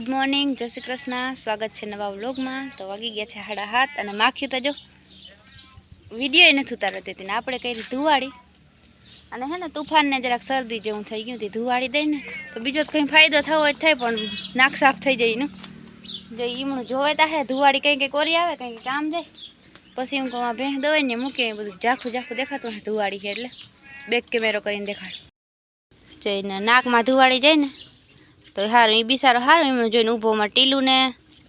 Good morning જય શ્રી કૃષ્ણ. સ્વાગત છે નવા વ્લોગમાં. તો વાગી ગયા છે હાડા હાથ અને માખ્યું તો જો વીડિયો નથી ઉતારતી હતી ને આપણે કરી ધુવાડી. અને હે ને તુફાનને જરાક શરદી જેવું થઈ ગયું હતી ધુવાડી દઈને તો બીજો કંઈ ફાયદો થવો જ થાય, પણ નાક સાફ થઈ જાય એનું. જો ઈમણું જોવે તા હે, ધુવાડી કંઈ કંઈ કોરી આવે, કંઈ કામ જાય. પછી હું કહું ભેંસ દવાઈને ને મૂકે, એ બધું ઝાખું ઝાખું દેખાતું હે ધુવાડી છે એટલે. બેક કેમેરો કરીને દેખાડ. જઈને નાકમાં ધુવાડી જાય ને તો સારું એ બિસારો સારું એમનું જોઈને ઊભોમાં ટીલું ને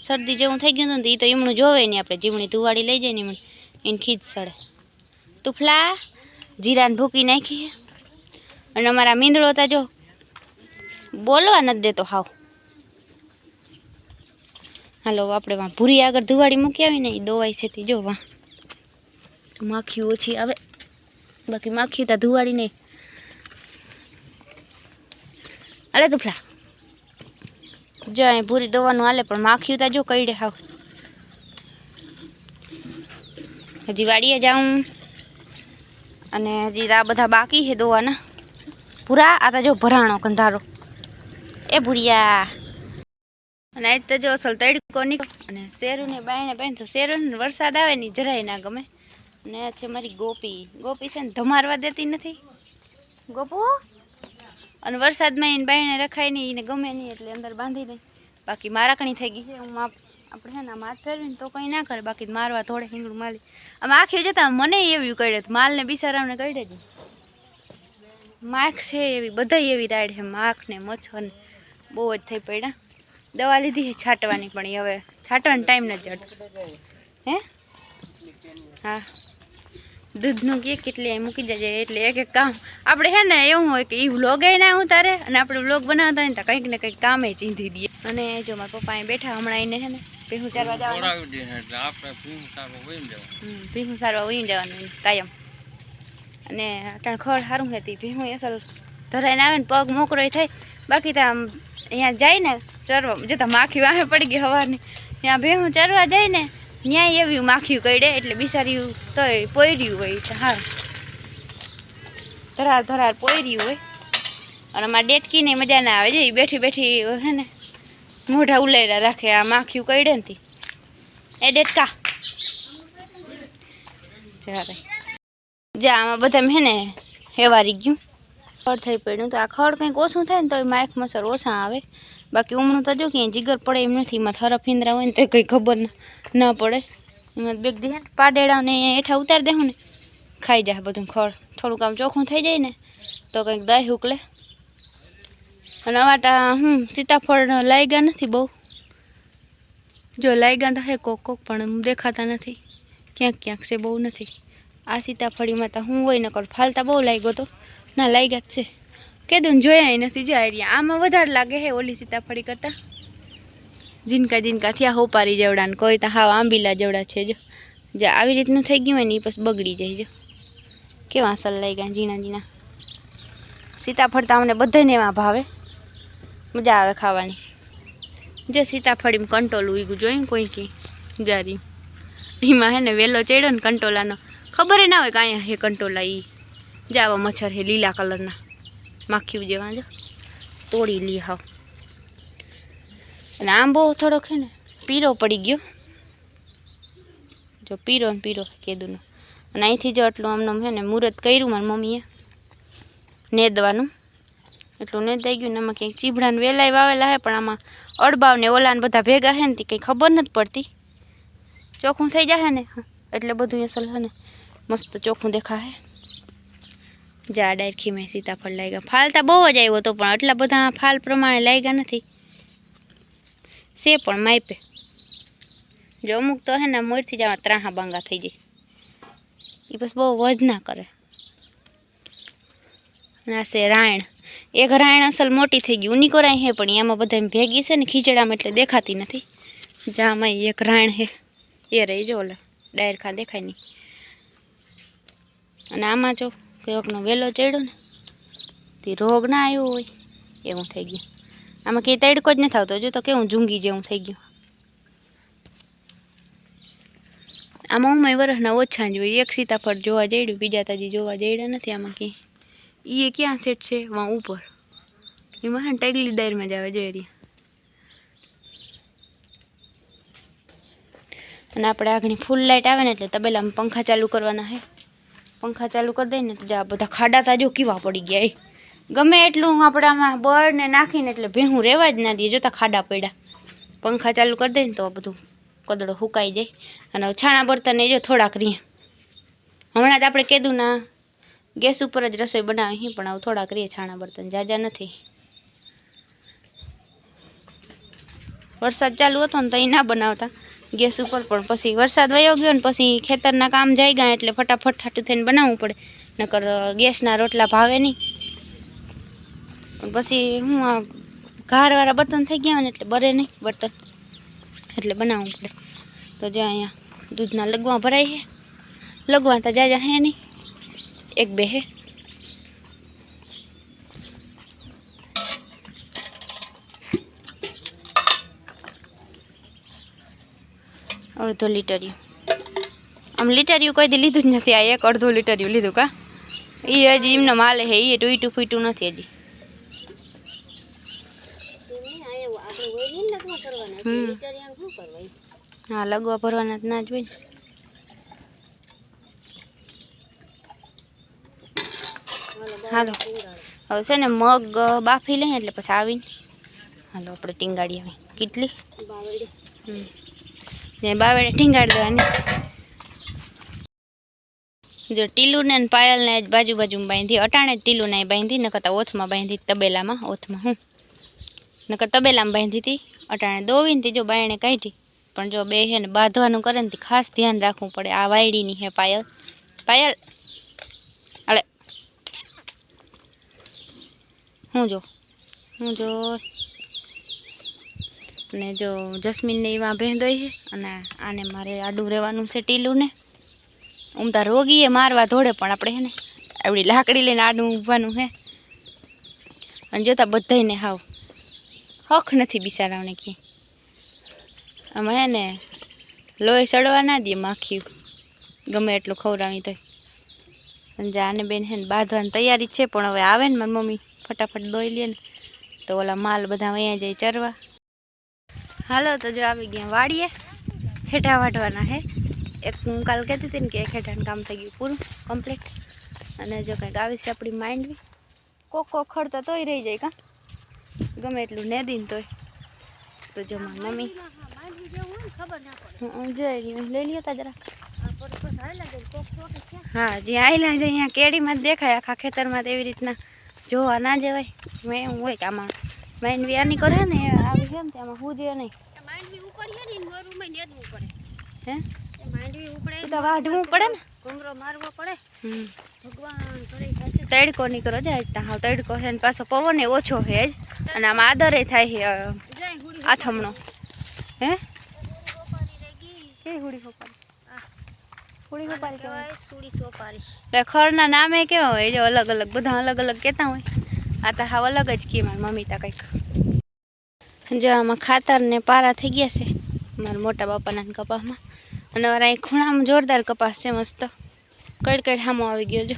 શરદી જેવું થઈ ગયું હતું ને એ તો એમનું જોવે નહીં આપણે જીમણી ધુવાડી લઈ જાય ને એમણે, એને ખીચ સડે. તુફલા, જીરાને ભૂકી નાખી અને અમારા મીંદડો હતા જો, બોલવા નથી દેતો હાવ. હાલો, આપણે વાં ભૂરી આગળ ધુવાડી મૂકી આવી ને એ દોવાઈ છે તે જો વાં. માખી ઓછી આવે. બાકી માખી તો ધુવાડી નહીં અલે તુફલા. જો અહીં ભૂરી દવાનું હાલે, પણ માખ્યું તા જો કઈડે હાવ. હજી વાડીએ જાઉં. અને હજી આ બધા બાકી છે દોવાના. ભૂરા, આ તા જો ભરાણો કંધારો. એ ભૂરિયા. અને આજ તો જો અસલ તડકો નીકળો અને શેરુને બાયણે બાયણ તો શેરુને વરસાદ આવે ને જરાય ના ગમે. અને છે મારી ગોપી. ગોપી છે ને ધમારવા દેતી નથી. ગોપુ? અને વરસાદમાં એને બાયણે રખાય નહીં, એને ગમે નહીં એટલે અંદર બાંધી દઈ બાકી મારાકણી થઈ ગઈ છે, હું આપણે છે ને આમ ફેરવીને તો કંઈ ના કરે, બાકી મારવા થોડે હિંગડું મારી. આમ આખી જતા, મને એવું કડે માલને બિચારાને કડે જ માખ છે એવી, બધાય એવી રાઈડ છે, માખ ને મચ્છર ને બહુ જ થઈ પડ્યા. દવા લીધી છે છાંટવાની, પણ હવે છાંટવાનો ટાઈમ નથી જડતો હે? હા. દૂધનું કે કેટલી મૂકી જજે એટલે એક એક કામ. આપણે હે ને એવું હોય કે એ વ્લોગ ના ઉતારે અને આપણે વ્લોગ બનાવતા હોય ને તો કંઈક ને કંઈક કામે ચીંધી દઈએ. અને જો મારા પપ્પા અહીં બેઠા હમણાં એને હે ને ભીહું ચારવા જવાનું. ભીહું સારવા ઉઈ જવાનું. કાયમ. અને અટાણ ખડ સારું હતી ભીહું અસલ ધરાઈને આવે ને પગ મોકરો થાય. બાકી તો આમ અહીંયા જાય ને ચરવા જતા માખી વાહે પડી ગઈ સવારની ત્યાં ભીહું ચરવા જાય ને ત્યાં એવી માખ્યું કરડે એટલે બિચારી તો પોયર્યું હોય એટલે હારું ધરાર ધરાર પોયર્યું હોય. અને આમાં ડેટકીને મજા ના આવે ઈ બેઠી બેઠી હે ને મોઢા ઉલાયેલા રાખે, આ માખ્યું કઈડે ને. એ ડેટકા. ચાલે જા, આમાં બધા હે ને હેવારી ગયું. ખડ થઈ પડ્યું તો આ ખડ કંઈક ઓછું થાય ને તો માઇક મસર ઓછા આવે. બાકી ઉમણું તો જો કે જીગર પડે એમ નથી. એમાં થરફ ફિંદરા હોય ને તો કંઈ ખબર ના પડે. એમાં બેગ દે પાડેડા ને હેઠા ઉતારી દેવું ને, ખાઈ જાય બધું ખળ. થોડુંક આમ ચોખ્ખું થઈ જાય ને, તો કંઈક દહીં ઉકલે અને આવાટા હું સીતાફળ લાગ્યા નથી બહુ. જો લાગ્યા તો હે કોક કોક, પણ દેખાતા નથી. ક્યાંક ક્યાંક છે બહુ નથી. આ સીતાફળીમાં તો હું હોય નકર, ફાલતા બહુ લાગ્યો તો. ના લાગ્યા જ છે. કીધું જોયા નથી જાય રહ્યા આમાં વધારે લાગે હે ઓલી સીતાફળી કરતાં. જીનકા જીનકા થયા હોપારી જેવડા ને કોઈ તો હાવ આંબીલા જેવડા છે જો. જે આવી રીતનું થઈ ગયું હોય ને એ પછી બગડી જાય જો. કેવા અસલ લાગ્યા ઝીણા ઝીણા. સીતાફળ તો અમને બધાને એમાં ભાવે. મજા આવે ખાવાની. જો સીતાફળીમાં કંટોલ ઉગ્યું જોયું કોઈ કે? જારી. એમાં હે ને વેલો ચડ્યો ને કંટોલાનો. ખબર ના હોય કે અહીંયા હે કંટોલા એ જાવા મચ્છર હે લીલા કલરના. માખ્યું જેવા જો તોડી લી હાવ. અને આંબો થોડોક હે ને પીરો પડી ગયો. જો પીરો ને પીરો કેદુનો. અને અહીંથી જો આટલું આમનું હે ને મુહૂર્ત કર્યું મારી મમ્મીએ, નેદવાનું. એટલું ને થઈ ગયું ને આમાં કંઈક ચીભડા ને વેલાય વાવેલા હે, પણ આમાં અડબાવ ને ઓલા ને બધા ભેગા હે ને તે કંઈ ખબર નથી પડતી. ચોખ્ખું થઈ જશે ને? એટલે બધું અસલ હે ને, મસ્ત ચોખ્ખું દેખાશે જા ડાયરખી મેં સીતાફળ લાગ્યા ફાલતા બહુ જ આવ્યો હતો પણ આટલા બધા ફાલ પ્રમાણે લાગ્યા નથી. છે પણ માપે જો અમુક તો હે ને મોરથી જવા ત્રાહા બાંગા થઈ જાય. એ બસ બહુ વધ ના કરે. ના છે રાયણ. એક રાયણ અસલ મોટી થઈ ગઈ. ઉની કોરાય હે પણ એમાં બધા એમ ભેગી છે ને ખીચડામાં એટલે દેખાતી નથી. જામાં એક રાયણ હે. એ રહી જો ઓલા. ડાયર ખા દેખાય નહીં અને આમાં જો કયોકનો વેલો ચડ્યો ને, તે રોગ ના આવ્યો હોય, એવું થઈ ગયું. આમાં કંઈ તડકો જ નથી આવતો, જો તો કેવું ઝુંગી જેવું થઈ ગયું. આમાં હું વરસના ઓછા જ એક સીતાફળ જોવા જઈડ્યું બીજા તાજી જોવા જઈડ્યા નથી આમાં કંઈ એ ક્યાં સેટ છે? વાં ઉપર. એમાં હા ટેગલી દાયરમાં જ આવે જોઈ અને આપણે આગળ ફૂલ લાઇટ આવે ને એટલે તબેલામાં પંખા ચાલુ કરવાના છે પંખા ચાલુ કરી દઈએ ને તો આ બધા ખાડા તાજો કીવા પડી ગયા ગમે એટલું આપણે આમાં બળ નાખીને એટલે ભેહું રહેવા જ ના દઈએ, જોતા ખાડા પડ્યા. પંખા ચાલુ કરી દઈએ ને તો બધું કદડો સુકાઈ જાય. અને છાણા બર્તન એ જો થોડાક રીએ હમણાં જ આપણે કીધું ના ગેસ ઉપર જ રસોઈ બનાવી પણ આવું થોડાક રીએ છાણા બર્તન જાજા નથી. વરસાદ ચાલુ હતો ને તો એ ના બનાવતા. ગેસ ઉપર, પણ પછી વરસાદ વયો ગયો ને પછી ખેતરના કામ જઈ ગયા એટલે ફટાફટ ઠાટું થઈને બનાવવું પડે. નકર ગેસના રોટલા ભાવે નહીં. પછી હું આ ઘારવાળા બર્તન થઈ ગયા ને એટલે બરે નહીં બર્તન. એટલે બનાવવું પડે. તો જ્યાં અહીંયા દૂધના લગવા ભરાય છે. લગવા તો જાજા હે નહીં. એક બે હે. અડધો લીટરિયું આમ લીટરિયું કોઈ દી લીધું જ નથી. આ એક અડધો લીટરિયું લીધું કા? એ હજી એમનો માલ હે એ ટૂઈટું ફૂટું નથી હજી. હા, લગવા ભરવાના જ ના જ હોય હાલો. હવે છે ને મગ બાફી લઈએ એટલે પછી આવીને. હાલો, આપણે ટીંગાડી આવી કેટલી? હમ. બાવેડે ટીંગાડી દેવાની. જો ટીલુને ને પાયલને જ બાજુ બાજુમાં બાંધી, અટાણે જ ટીલુને બાંધી ન કરતા ઓથમાં બાંધી તબેલામાં, ઓથમાં હું. નકર તબેલામાં બાંધી હતી, અટાણે દોવીને તી જો બાયણે કાઢી. પણ જો બે હે ને બાંધવાનું કરે ને ખાસ ધ્યાન રાખવું પડે, આ વાયડીની હે પાયલ. પાયલ! અલે! હું જો હું જો. ને જો જસ્મીનને એવા ભેંદોય છે અને આને મારે આડું રહેવાનું છે ટીલુંને. ને ઉમતા રોગીએ મારવા ધોડે પણ આપણે હે ને આવડી લાકડી લઈને આડું ઊભવાનું હે. અને જોતા બધાયને હાવ હખ નથી બિચારાઓને ક્યાંય. આમાં હે ને લોહી સડવા ના દે માખી ગમે એટલું ખવડાવી તોય. અને આને બેન હે ને બાંધવાની તૈયારી છે, પણ હવે આવે ને મારી મમ્મી ફટાફટ દોઈ લે ને. તો ઓલા માલ બધા અહીંયા જાય ચરવા. હાલો, તો જો આવી ગયા વાડીએ. હેઠા વાઢવાના હે. એક હું કાલ કહેતી હતી ને કે એક હેઠાનું કામ થઈ ગયું પૂરું કમ્પ્લીટ અને જો કંઈક આવી છે આપણી માઇન્ડવી કોક કોક ખડતા તોય રહી જાય કાં. ગમે એટલું ને નેદીને તોય. તો જો મારી મમ્મી. હું જોઈ લઈ લ્યો તા જરા હા જ્યાં આવેલા અહીંયા કેડીમાં જ દેખાય આખા ખેતરમાં એવી રીતના જોવા ના જવાય. મેં એવું હોય કે આમાં માઇન્ડ આની કરે ને આવી છે ને તેમાં હું દે નહીં હે એ તો વાઢવું પડે ને? ઘૂંઘરો મારવો પડે? હમ. તડકો નીકળો જાય ત્યાં તડકો છે ને પાછો પવન એ ઓછો છે જ. અને આમાં આદરે થાય છે આથમણો. હે? કે હુડી કહેવાય. એટલે ખરના નામે કેવા હોય જો અલગ અલગ બધા અલગ અલગ કહેતા હોય. આ તો હાવ અલગ જ કે મારી મમ્મી તા કંઈક. જો આમાં ખાતર ને પારા થઈ ગયા છે મારા મોટા બાપાના કપાસમાં. અને મારા અહીં ખૂણામાં જોરદાર કપાસ છે મસ્ત. કડકડ કડ હામો આવી ગયો જો.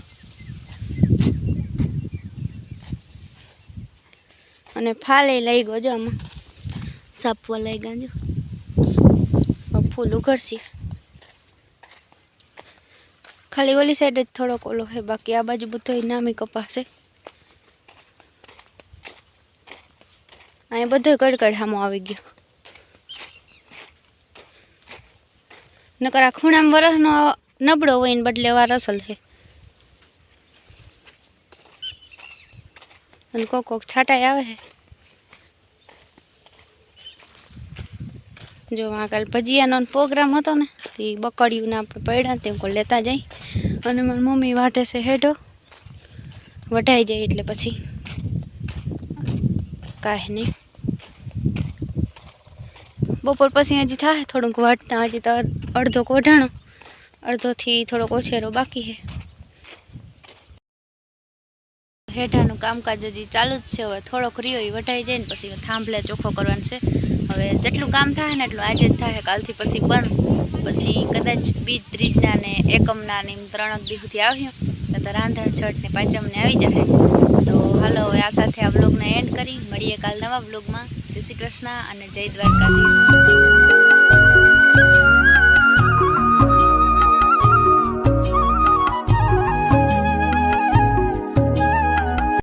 અને ફાલે લઈ ગયો જો આમાં. સાપવા લઈ ગયા જો. ફૂલ ઉઘડશે. ખાલી ઓલી સાઈડ જ થોડોક ઓલો છે, બાકી આ બાજુ બધો નામી કપાસ છે. અહીંયા બધો કડકડ સામો આવી ગયો. નકર આ ખૂણામાં વરસનો નબળો હોય ને બદલે વાર અસલ છે. અને કોક કોક છાંટાઈ આવે છે. જો આ કાલ ભજીયાનો પ્રોગ્રામ હતો ને, તે બકડીઓને આપણે પડ્યા તે કોઈ લેતા જાય. અને મારી મમ્મી વાટે છે હેઠો. વઢાઈ જાય એટલે પછી. કાંઈ નહીં. બપોર પછી હજી થાય, થોડુંક વાટતા, હજી તો અડધો કોઢાણો. અડધોથી થોડોક ઓછેરો બાકી છે. હેઠાનું કામકાજ હજી ચાલુ જ છે, હવે થોડોક રહ્યો એ વટાઈ જાય ને પછી થાંભલે ચોખ્ખો કરવાનો છે. હવે જેટલું કામ થાય ને એટલું આજે જ થાય, કાલથી પછી બંધ. પછી કદાચ બીજ ત્રીજના ને એકમના ને ત્રણક દી સુધી આવ્યું તો રાંધણ છઠ ને પાંચમને આવી જાય. તો હાલો હવે આ સાથે આ બ્લોગને એન્ડ કરી. મળીએ કાલ નવા બ્લોગમાં શ્રી કૃષ્ણ અને જય દ્વારકાધીશ.